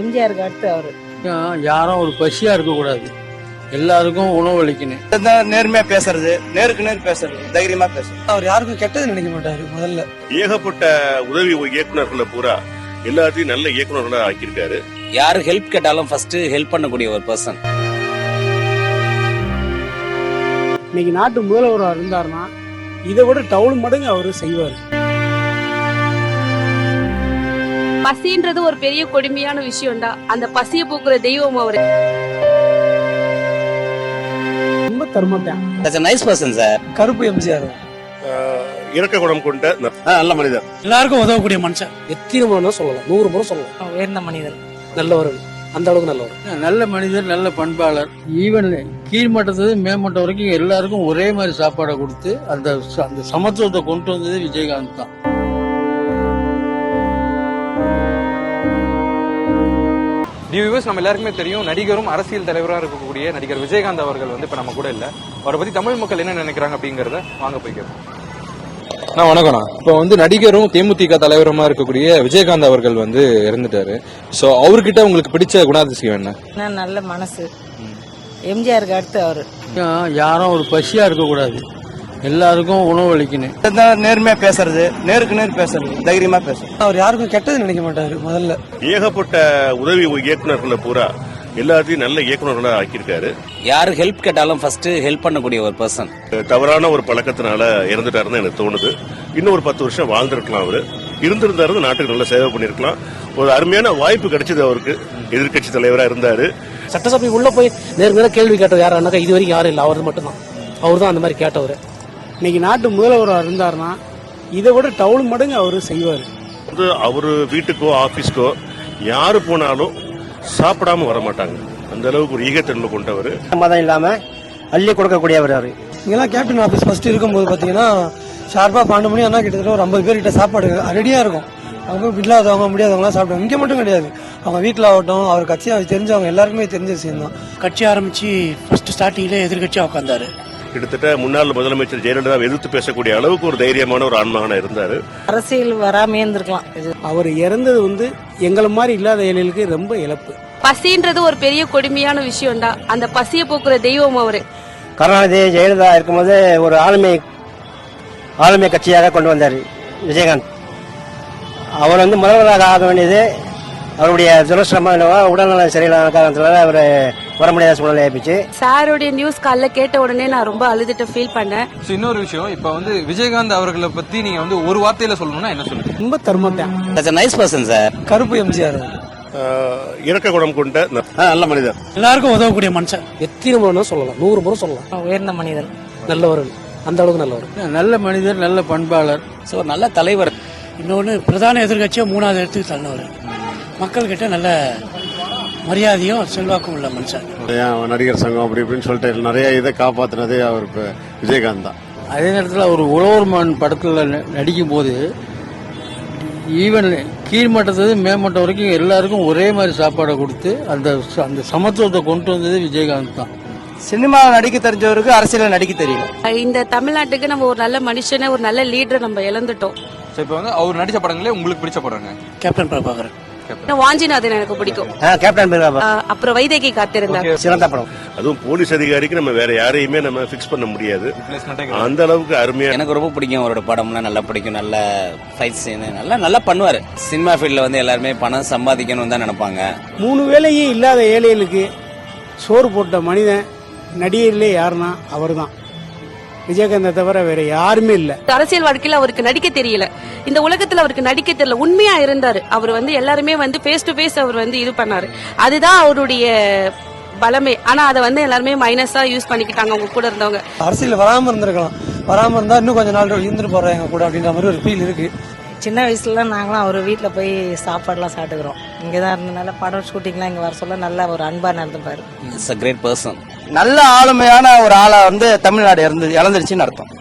எம்ஜிஆருக்கு அடுத்து அவரு. யாரும் ஒரு பசியா இருக்கக்கூடாது எல்லாருக்கும் உணவளிக்கணும் நேர்மையா பேசுறது நேருக்கு நேர் பேசுறது தைரியமா பேசுறது. அவர் யாருக்கும் கெட்டது நினைக்க மாட்டாரு முதல்ல. ஏகப்பட்ட உதவி இயக்குனர்களை பூரா எல்லாத்தையும் நல்ல இயக்குனர்களா ஆக்கியிருக்காரு. யாரு ஹெல்ப் கேட்டாலும் ஃபர்ஸ்ட் ஹெல்ப் பண்ணக்கூடிய ஒரு பர்சன் இன்னைக்கு நாட்டு முதல்வராக இருந்தாருன்னா இதை விட டவுன் மடங்கு அவர் செய்வார். பசின்றது ஒரு பெரிய கொடுமையான விஷயம்டா. அந்த பசியை போக்குற தெய்வம் அவரு. ரொம்ப தர்மத்தான் நைஸ் பர்சன் சார் கருப்பு எம்ஜிஆர். இறக்க குணம் கொண்ட நல்ல மனிதர். எல்லாருக்கும் உதவக்கூடிய மனுஷன். எத்தனை முறை சொல்லலாம். நூறு முறை சொல்லலாம். உயர்ந்த மனிதன் நல்லவர் அந்த அளவுக்கு நல்லவர். நல்ல மனிதர் நல்ல பண்பாளர். ஈவன் கீழ்மட்டத்து மேம்பட்ட வரைக்கும் எல்லாருக்கும் ஒரே மாதிரி சாப்பாடை கொடுத்து அந்த ச- அந்த சமத்துவத்தை கொண்டு வந்தது விஜயகாந்த் தான். வியூவர்ஸ் நம்ம எல்லாருக்குமே தெரியும் நடிகரும் அரசியல் தலைவராக இருக்கக்கூடிய நடிகர் விஜயகாந்த் அவர்கள் வந்து இப்போ நம்ம கூட இல்லை. அவரை பத்தி தமிழ் மக்கள் என்ன நினைக்கிறாங்க அப்படிங்கறத வாங்க போய் கேட்போம் நான் வணக்கம்ண்ணா. இப்போ வந்து நடிகரும் தேமுதிக தலைவருமா இருக்கக்கூடிய விஜயகாந்த் அவர்கள் வந்து இறந்துட்டாரு. ஸோ அவர்கிட்ட உங்களுக்கு பிடிச்ச குணாதிசயம் என்ன? நல்ல மனசு. எம்ஜிஆருக்கு அடுத்து அவரு. யாரும் ஒரு பசியா இருக்கக்கூடாது. எல்லாருக்கும் உணவளிக்கணும் நேர்மையா பேசுறது நேருக்கு நேர் பேசுறது தைரியமா பேசுறது. அவர் யாருக்கும் கெட்டது நினைக்க மாட்டாரு முதல்ல. ஏகப்பட்ட உதவி இயக்குனர்களை பூரா எல்லாத்தையும் நல்ல இயக்குனர்களா ஆக்கியிருக்காரு. யாரு ஹெல்ப் கேட்டாலும் ஃபர்ஸ்ட் ஹெல்ப் பண்ணக்கூடிய ஒரு பர்சன் தவறான ஒரு பழக்கத்தினால இறந்துட்டாருன்னு எனக்கு தோணுது. இன்னும் ஒரு பத்து வருஷம் வாழ்ந்திருக்கலாம் அவரு. இருந்திருந்தாரு நாட்டுக்கு நல்ல சேவை பண்ணிருக்கலாம் ஒரு அருமையான வாய்ப்பு கிடைச்சது அவருக்கு. எதிர்க்கட்சி தலைவரா இருந்தாரு. சட்டசபை உள்ள போய் நேருக்கு நேரம் கேள்வி கேட்டவர் யாருன்னாக்கா இது வரைக்கும் யாரும் இல்லை. அவர் மட்டும்தான். அவர் தான் அந்த மாதிரி கேட்டவர். இன்னைக்கு நாட்டு முதல்வராக இருந்தாருன்னா இதை விட டவுன் மடங்கு அவர் செய்வார். வந்து அவரு வீட்டுக்கோ ஆபீஸ்க்கோ யாரு போனாலும் சாப்பிடாம வர மாட்டாங்க அந்த அளவுக்கு ஒரு ஈகத்தன்மை கொண்டவர். மதம் இல்லாம அள்ளி கொடுக்கக்கூடியவர் அவரு இங்கெல்லாம் கேப்டன் ஆஃபீஸ் ஃபர்ஸ்ட் இருக்கும்போது பாத்தீங்கன்னா ஷார்ப்பா பன்னெண்டு மணி ஆனால் கிட்டத்தட்ட ஒரு ஐம்பது பேர் கிட்ட சாப்பாடு ரெடியா இருக்கும். அவங்க இல்லாதவங்க முடியாதவங்களாம் சாப்பிடுவாங்க இங்கே மட்டும் கிடையாது. அவங்க வீட்டில் ஆகட்டும் அவர் கட்சி தெரிஞ்சவங்க எல்லாருக்குமே தெரிஞ்ச விஷயம் தான் கட்சி ஆரம்பிச்சு ஃபர்ஸ்ட் ஸ்டார்டிங்ல எதிர்கட்சியாக உட்காந்தாரு கிட்டத்தட்ட முன்னாள் முதலமைச்சர் ஜெயலலிதா எதிர்த்து பேசக்கூடிய அளவுக்கு ஒரு தைரியமான ஒரு ஆன்மகனா இருந்தாரு. அரசியல் வராமே இருந்திருக்கலாம். இது அவர் இறந்தது வந்து எங்களை மாதிரி இல்லாத ஏழைகளுக்கு ரொம்ப இழப்பு. பசின்றது ஒரு பெரிய கொடுமையான விஷயம்டா. அந்த பசியை போக்குற தெய்வம் அவரு. கருணாநிதி ஜெயலலிதா இருக்கும்போது ஒரு ஆளுமை ஆளுமை கட்சியாக கொண்டு வந்தார் விஜயகாந்த். அவர் வந்து முதல்வராக ஆக வேண்டியது அவருடைய துரசிரம உடல்நல சரியில்லாத காரணத்தினால அவர் வர முடியாத சூழ்நிலை ஆயிடுச்சு சாருடைய நியூஸ் காலைல கேட்ட உடனே நான் ரொம்ப அழுதுட்டு ஃபீல் பண்ணேன். ஸோ இன்னொரு விஷயம் இப்போ வந்து விஜயகாந்த் அவர்களை பத்தி நீங்க வந்து ஒரு வார்த்தையில சொல்லணும்னா என்ன சொல்லுங்க ரொம்ப தர்மத்தான் நைஸ் பர்சன் சார் கருப்பு எம்ஜிஆர். இறக்க குணம் கொண்ட நல்ல மனிதர். எல்லாருக்கும் உதவக்கூடிய மனுஷன். எத்தனை முறை சொல்லலாம். நூறு முறை சொல்லலாம். உயர்ந்த மனிதன் நல்லவர். அந்த அளவுக்கு நல்லவர். நல்ல மனிதர் நல்ல பண்பாளர். ஸோ நல்ல தலைவர். இன்னொன்று பிரதான எதிர்கட்சியாக மூணாவது இடத்துக்கு தள்ளவர் மக்கள்கிட்ட நல்ல மரியாதையும் செல்வாக்கும் உள்ள மனுஷன். நடிகர் சங்கம் அப்படி இப்படின்னு சொல்லிட்டு நிறைய இதை காப்பாத்தினதே அவர் இப்ப விஜயகாந்த் தான். அதே நேரத்தில் ஒரு உழவர்மான் படத்தில் நடிக்கும் போது ஈவன் கீழ்மட்டத்து மேம்பட்ட வரைக்கும் எல்லாருக்கும் ஒரே மாதிரி சாப்பாடை கொடுத்து அந்த அந்த சமத்துவத்தை கொண்டு வந்தது விஜயகாந்த் தான். சினிமா நடிக்க தெரிஞ்சவருக்கு அரசியல் நடிக்க தெரியல. இந்த தமிழ்நாட்டுக்கு நம்ம ஒரு நல்ல மனுஷனை ஒரு நல்ல லீடரை நம்ம இழந்துட்டோம். இப்போ வந்து அவர் நடிச்ச படங்களே உங்களுக்கு பிடிச்ச படங்க? கேப்டன் பிரபாகரன். வாஞ்சிநாதன் எனக்கு பிடிக்கும். கேப்டன் அப்புறம் வைதேகி காத்திருந்தார். சிறந்த படம். அதுவும் போலீஸ் அதிகாரிக்கு நம்ம வேற யாரையுமே நம்ம ஃபிக்ஸ் பண்ண முடியாது. அந்த அளவுக்கு அருமையா எனக்கு ரொம்ப பிடிக்கும் அவரோட படம்லாம் நல்லா பிடிக்கும் நல்ல ஃபைட் சீன் நல்லா நல்லா பண்ணுவாரு. சினிமா ஃபீல்ட்ல வந்து எல்லாருமே பணம் சம்பாதிக்கணும்னு தான் நினைப்பாங்க. மூணு வேளையும் இல்லாத ஏழைகளுக்கு சோறு போட்ட மனிதன் நடிகர்லே யாருன்னா அவர்தான். விஜயகாந்தை தவிர வேற யாருமே இல்லை. அரசியல் வாழ்க்கையில அவருக்கு நடிக்க தெரியல. இந்த உலகத்துல அவருக்கு நடிக்க தெரியல. உண்மையா இருந்தாரு. அவர் வந்து எல்லாருமே வந்து ஃபேஸ் டு ஃபேஸ் அவர் வந்து இது பண்ணாரு. அதுதான் அவருடைய பலமே ஆனா அதை வந்து எல்லாருமே மைனஸா யூஸ் பண்ணிக்கிட்டாங்க அவங்க கூட இருந்தவங்க. அரசியல் வராம இருந்திருக்கலாம். வராம இருந்தா இன்னும் கொஞ்ச நாள் இருந்துட்டு போறாங்க எங்க கூட அப்படின்ற மாதிரி ஒரு ஃபீல் இருக்கு. சின்ன வயசுல நாங்களாம் அவர் வீட்டில் போய் சாப்பாடுலாம் சாப்பிட்டுக்கிறோம். இங்கே தான் இருந்தனால படம் ஷூட்டிங்லாம் இங்கே வர சொல்ல நல்லா ஒரு அன்பாக நடந்துப்பாரு. இட்ஸ் அ கிரேட் பர்சன் நல்ல ஆளுமையான ஒரு ஆளா வந்து தமிழ்நாடு இறந்து இழந்துருச்சுன்னு அர்த்தம்.